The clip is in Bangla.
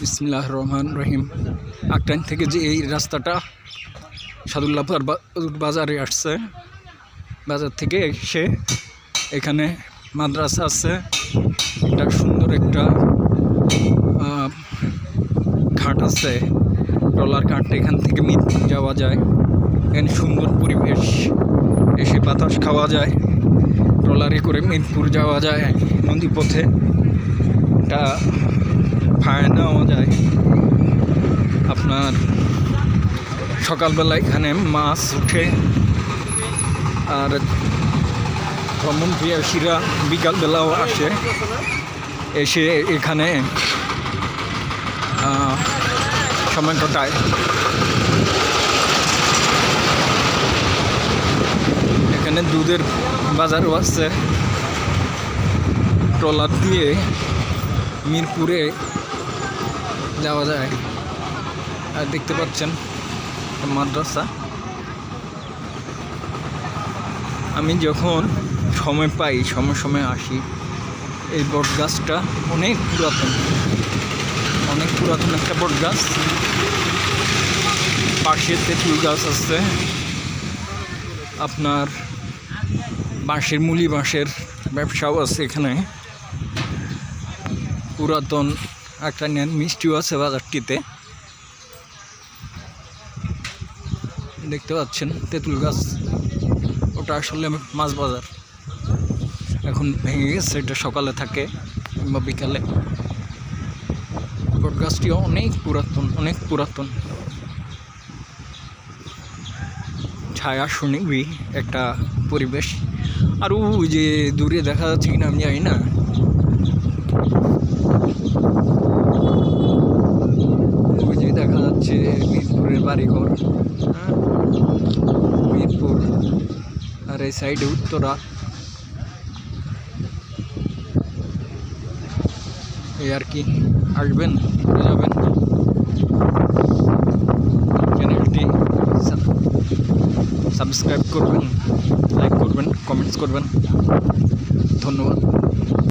বিসমিল্লাহ রহমান রহিম। আকটাইন থেকে যে এই রাস্তাটা সাদুল্লাহর বাজারে আসছে, বাজার থেকে এসে এখানে মাদ্রাসা আছে। একটা সুন্দর একটা ঘাট আছে। ট্রলার ঘাট এখান থেকে মিরপুর যাওয়া যায়। এখানে সুন্দর পরিবেশ। এসে বাতাস খাওয়া যায়। ট্রলারে করে মিরপুর যাওয়া যায় নদী পথে এটা ভাড়া নেওয়া যায়। আপনার সকালবেলা এখানে মাছ উঠে। আর ভ্রমণ প্রিয়াসীরা বিকালবেলাও আসে। এসে এখানে সময় কাটায়। এখানে দুধের বাজারও আছে। ট্রলার দিয়ে মিরপুরে যাওয়া যায়। আর দেখতে পাচ্ছেন মাদ্রাসা। আমি যখন সময় পাই, সময় সময় আসি, এই বট গাছটা অনেক পুরাতন। অনেক পুরাতন একটা বট গাছ পাশে তেঁতুল গাছ আছে। আপনার বাঁশের মুলি বাঁশের ব্যবসাও আছে এখানে। পুরাতন একটা নেন, মিষ্টিও আছে বাজারটিতে। দেখতে পাচ্ছেন, তেঁতুল গাছ। ওটা আসলে মাছ বাজার। এখন ভেঙে গেছে, এটা সকালে থাকে কিংবা বিকালে। বট গাছটি অনেক পুরাতন অনেক পুরাতন। ছায়া শুনিবি একটা পরিবেশ। আর ওই যে দূরে দেখা যাচ্ছে কিনা আমি জানি না। ওই যে দেখা যাচ্ছে মিরপুরের বাড়িঘর হ্যাঁ? মিরপুর, আর এই সাইডে উত্তরা। এই আর কি, আসবেন, যাবেন। চ্যানেলটি সাবস্ক্রাইব করবেন। করবেন। ধন্যবাদ।